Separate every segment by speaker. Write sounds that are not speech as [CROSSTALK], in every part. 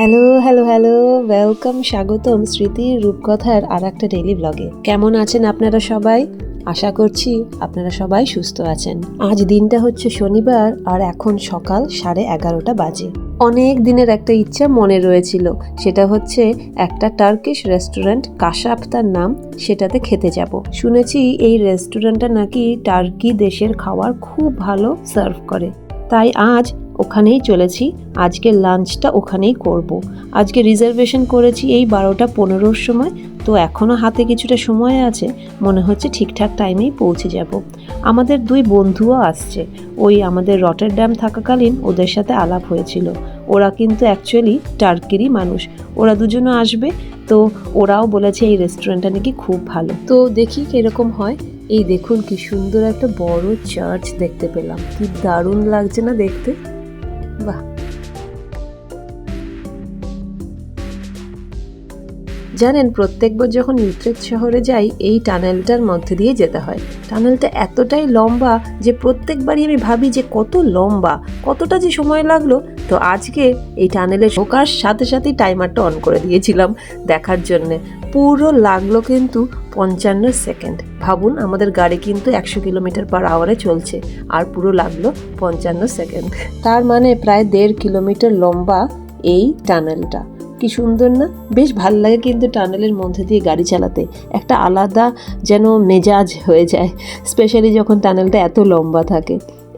Speaker 1: Hello hello hello welcome স্বাগতম স্মৃতির রূপকথার আর একটা ডেইলি ব্লগে কেমন আছেন আপনারা সবাই? আশা করছি আপনারা সবাই সুস্থ আছেন। আজ দিনটা হচ্ছে শনিবার আর এখন সকাল সাড়ে এগারোটা বাজে। অনেক দিনের একটা ইচ্ছা মনে রয়েছিল, সেটা হচ্ছে একটা টার্কিশ রেস্টুরেন্ট কাশাপ তার নাম, সেটাতে খেতে যাব। শুনেছি এই রেস্টুরেন্টটা নাকি টার্কি দেশের খাবার খুব ভালো সার্ভ করে। তাই আজ ওখানেই চলেছি। আজকে লাঞ্চটা ওখানেই করব। আজকে রিজার্ভেশন করেছি এই বারোটা পনেরোর সময়। তো এখনও হাতে কিছুটা সময় আছে। মনে হচ্ছে ঠিকঠাক টাইমেই পৌঁছে যাব। আমাদের দুই বন্ধুও আসছে। ওই আমাদের রটার ড্যাম থাকাকালীন ওদের সাথে আলাপ হয়েছিল। ওরা কিন্তু অ্যাকচুয়ালি টার্কিরই মানুষ। ওরা দুজনও আসবে। তো ওরাও বলেছে এই রেস্টুরেন্টটা নাকি খুব ভালো। তো দেখি কীরকম হয়। এই দেখুন কি সুন্দর একটা বড় চার্চ দেখতে পেলাম। কি দারুণ লাগছে না দেখতে? Bah. জানেন প্রত্যেকবার যখন ইউট্রেক্ট শহরে যাই, এই টানেলটার মধ্যে দিয়ে যেতে হয়। টানেলটা এতটাই লম্বা যে প্রত্যেকবারই আমি ভাবি যে কত লম্বা, কতটা যে সময় লাগল। তো আজকে এই টানেলে ঢোকার সাথে সাথেই টাইমারটা অন করে দিয়েছিলাম দেখার জন্যে। পুরো লাগল কিন্তু পঞ্চান্ন সেকেন্ড। ভাবুন, আমাদের গাড়ি কিন্তু একশো কিলোমিটার পার আওয়ারে চলছে, আর পুরো লাগল পঞ্চান্ন সেকেন্ড। তার মানে প্রায় দেড় কিলোমিটার লম্বা এই টানেলটা। কি সুন্দর না? বেশ ভালো লাগে কিন্তু টানেলের মধ্যে দিয়ে গাড়ি চালাতে। একটা আলাদা যেন মেজাজ হয়ে যায় স্পেশালি যখন টানেলটা এত লম্বা থাকে।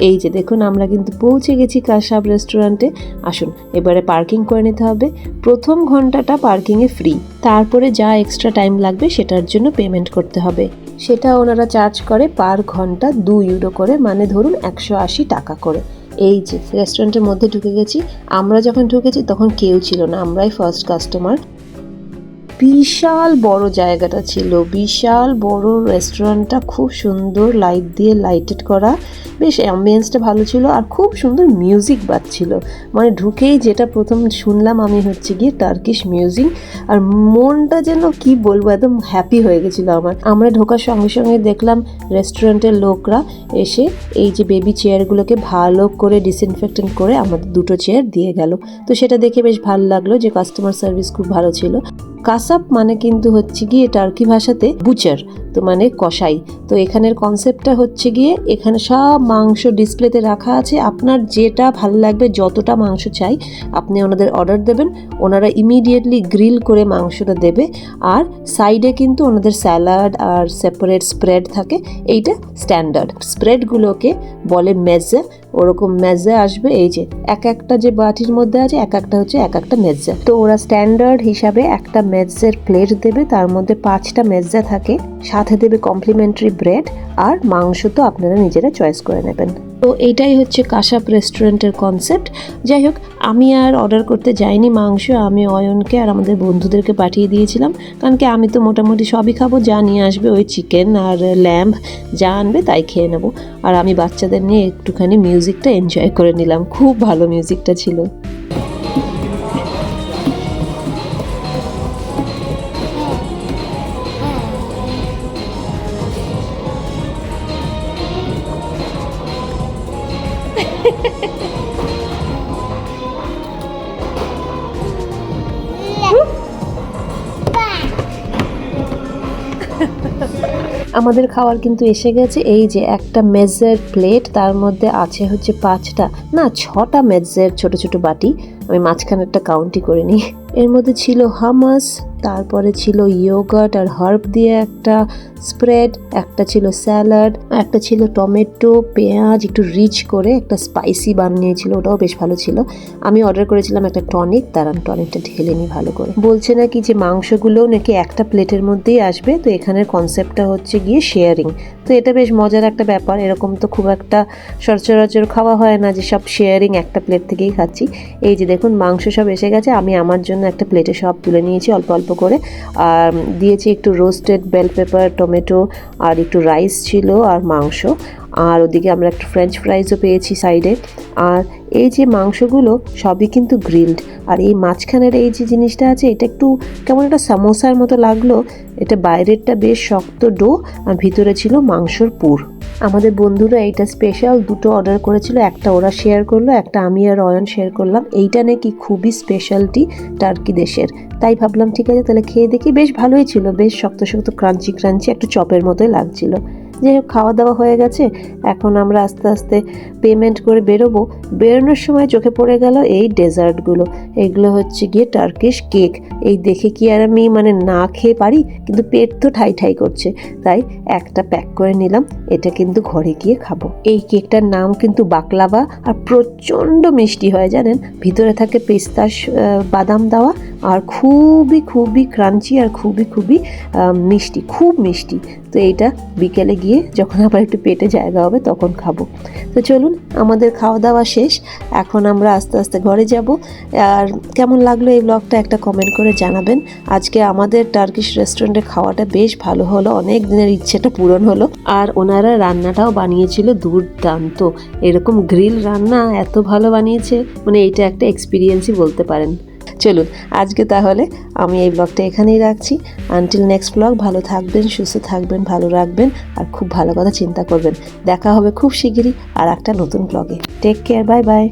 Speaker 1: এই যে দেখুন, আমরা কিন্তু পৌঁছে গেছি কাশাব রেস্টুরেন্টে আসুন, এবারে পার্কিং করে নিতে হবে। প্রথম ঘন্টাটা পার্কিংয়ে ফ্রি তারপরে যা এক্সট্রা টাইম লাগবে সেটার জন্য পেমেন্ট করতে হবে। সেটা ওনারা চার্জ করে পার ঘণ্টা দু ইউরো করে মানে ধরুন একশো আশি টাকা করে। এই যে রেস্টুরেন্টের মধ্যে ঢুকে গেছি। আমরা যখন ঢুকেছি তখন কেউ ছিল না। আমরাই ফার্স্ট কাস্টমার বিশাল বড় জায়গাটা ছিল। বিশাল বড় রেস্টুরেন্টটা খুব সুন্দর লাইট দিয়ে লাইটেড করা। বেশ অ্যাম্বিয়েন্সটা ভালো ছিল আর খুব সুন্দর মিউজিক বাজছিল। মানে ঢুকেই যেটা প্রথম শুনলাম আমি হচ্ছে গিয়ে টার্কিশ মিউজিক আর মনটা যেন কি বলব, একদম হ্যাপি হয়ে গেছিল আমার। আমরা ঢোকার সঙ্গে সঙ্গে দেখলাম রেস্টুরেন্টের লোকরা এসে এই যে বেবি চেয়ারগুলোকে ভালো করে ডিসইনফেক্টেন্ট করে আমাদের দুটো চেয়ার দিয়ে গেল। তো সেটা দেখে বেশ ভালো লাগল যে কাস্টমার সার্ভিস খুব ভালো ছিল। কাসাপ মানে কিন্তু হচ্ছে গিয়ে টার্কি ভাষাতে বুচার তো মানে কষাই তো এখানের কনসেপ্টটা হচ্ছে গিয়ে এখানে সব মাংস ডিসপ্লেতে রাখা আছে। আপনার যেটা ভালো লাগবে, যতটা মাংস চাই, আপনি ওনাদের অর্ডার দেবেন। ওনারা ইমিডিয়েটলি গ্রিল করে মাংসটা দেবে। আর সাইডে কিন্তু ওনাদের স্যালাড আর সেপারেট স্প্রেড থাকে। এইটা স্ট্যান্ডার্ড স্প্রেডগুলোকে বলে মেজে ওরকম মেজা আসবে, এই যে এক একটা যে বাটির মধ্যে আছে, এক একটা হচ্ছে এক একটা মেজা তো ওরা স্ট্যান্ডার্ড হিসাবে একটা মেজের প্লেট দেবে, তার মধ্যে পাঁচটা মেজা থাকে। সাথে দেবে কমপ্লিমেন্টারি ব্রেড আর মাংস তো আপনারা নিজেরা চয়েস করে নেবেন। তো এইটাই হচ্ছে কাশাপ রেস্টুরেন্টের কনসেপ্ট যাই হোক, আমি আর অর্ডার করতে যাইনি মাংস, আমি অয়নকে আর আমাদের বন্ধুদেরকে পাঠিয়ে দিয়েছিলাম। কারণ কি, আমি তো মোটামুটি সবই খাব, যা নিয়ে আসবে ওই চিকেন আর ল্যাম্প যা আনবে তাই খেয়ে নেব। আর আমি বাচ্চাদের নিয়ে একটুখানি মিউজিকটা এনজয় করে নিলাম, খুব ভালো মিউজিকটা ছিল। [LAUGHS] আমাদের খাওয়ার কিন্তু এসে গেছে। এই যে একটা মেজের প্লেট, তার মধ্যে আছে হচ্ছে পাঁচটা, না, ছটা মেজের ছোট ছোট বাটি। আমি মাঝখানে একটা কাউন্টি করে নিই। এর মধ্যে ছিল হামাস তারপরে ছিল ইয়োগার্ট আর হার্ব দিয়ে একটা স্প্রেড একটা ছিল স্যালাড একটা ছিল টমেটো পেঁয়াজ, একটু রিচ করে একটা স্পাইসি বানিয়েছিল, ওটাও বেশ ভালো ছিল। আমি অর্ডার করেছিলাম একটা টনিক তার আমি টনিকটা ঢেলে নিই ভালো করে। বলছে নাকি যে মাংসগুলোও নাকি একটা প্লেটের মধ্যেই আসবে, তো এখানের কনসেপ্টটা হচ্ছে গিয়ে শেয়ারিং তো এটা বেশ মজার একটা ব্যাপার, এরকম তো খুব একটা সচরাচর খাওয়া হয় না যে সব শেয়ারিং একটা প্লেট থেকেই খাচ্ছি। এই যে দেখুন, মাংস সব এসে গেছে, আমি আমার জন্য একটা প্লেটে সব তুলে নিয়েছি, অল্প অল্প করে। আর দিয়েছি একটু রোস্টেড বেল পেপার টমেটো আর একটু রাইস ছিল আর মাংস। আর ওদিকে আমরা একটা ফ্রেঞ্চ ফ্রাইজও পেয়েছি সাইডে আর এই যে মাংসগুলো সবই কিন্তু গ্রিলড আর এই মাঝখানের এই যে জিনিসটা আছে, এটা একটু কেমন একটা সামোসার মতো লাগল। এটা বাইরেরটা বেশ শক্ত ডো আর ভিতরে ছিল মাংসর পুর। আমাদের বন্ধুরা এইটা স্পেশাল দুটো অর্ডার করেছিল, একটা ওরা শেয়ার করল, একটা আমি আর অয়ন শেয়ার করলাম। এইটা নাকি খুবই স্পেশালটি টার্কি দেশের। তাই ভাবলাম, ঠিক আছে, তাহলে খেয়ে দেখি। বেশ ভালোই ছিল, বেশ শক্ত শক্ত ক্রাঞ্চি ক্রাঞ্চি একটু চপের মতোই লাগছিল। হোক খাওয়া দাওয়া হয়ে গেছে। এখন আমরা আস্তে আস্তে পেমেন্ট করে বেরোবো। বেরোনোর সময় চোখে পড়ে গেল এই ডেজার্টগুলো। এগুলো হচ্ছে গিয়ে টার্কিশ কেক এই দেখে কি আর আমি মানে না খেয়ে পারি, কিন্তু পেট তো ঠাই ঠাই করছে। তাই একটা প্যাক করে নিলাম, এটা কিন্তু ঘরে গিয়ে খাব। এই কেকটার নাম কিন্তু বাকলাভা আর প্রচণ্ড মিষ্টি হয় জানেন? ভিতরে থাকে পিস্তা বাদাম দেওয়া আর খুবই খুবই ক্রাঞ্চি আর খুবই খুবই মিষ্টি, খুব মিষ্টি। তো এইটা বিকেলে গিয়ে যখন আবার একটু পেটে জায়গা হবে তখন খাব। তো চলুন, আমাদের খাওয়া দাওয়া শেষ। এখন আমরা আস্তে আস্তে ঘরে যাব। আর কেমন লাগল এই ব্লগটা একটা কমেন্ট করে জানাবেন। আজকে আমাদের টার্কিশ রেস্টুরেন্টে খাওয়াটা বেশ ভালো হলো, অনেক দিনের ইচ্ছেটা পূরণ হলো। আর ওনারা রান্নাটাও বানিয়েছিল দুর্দান্ত। এরকম গ্রিল রান্না এত ভালো বানিয়েছে মানে এটা একটা এক্সপিরিয়েন্সই বলতে পারেন। চলুন, আজকে তাহলে আমি এই ব্লগটা এখানেই রাখছি। আনটিল নেক্সট ব্লগ ভালো থাকবেন, সুস্থ থাকবেন, ভালো রাখবেন, আর খুব ভালো কথা চিন্তা করবেন। দেখা হবে খুব শিগগিরই আর একটা নতুন ব্লগে টেক কেয়ার বাই বাই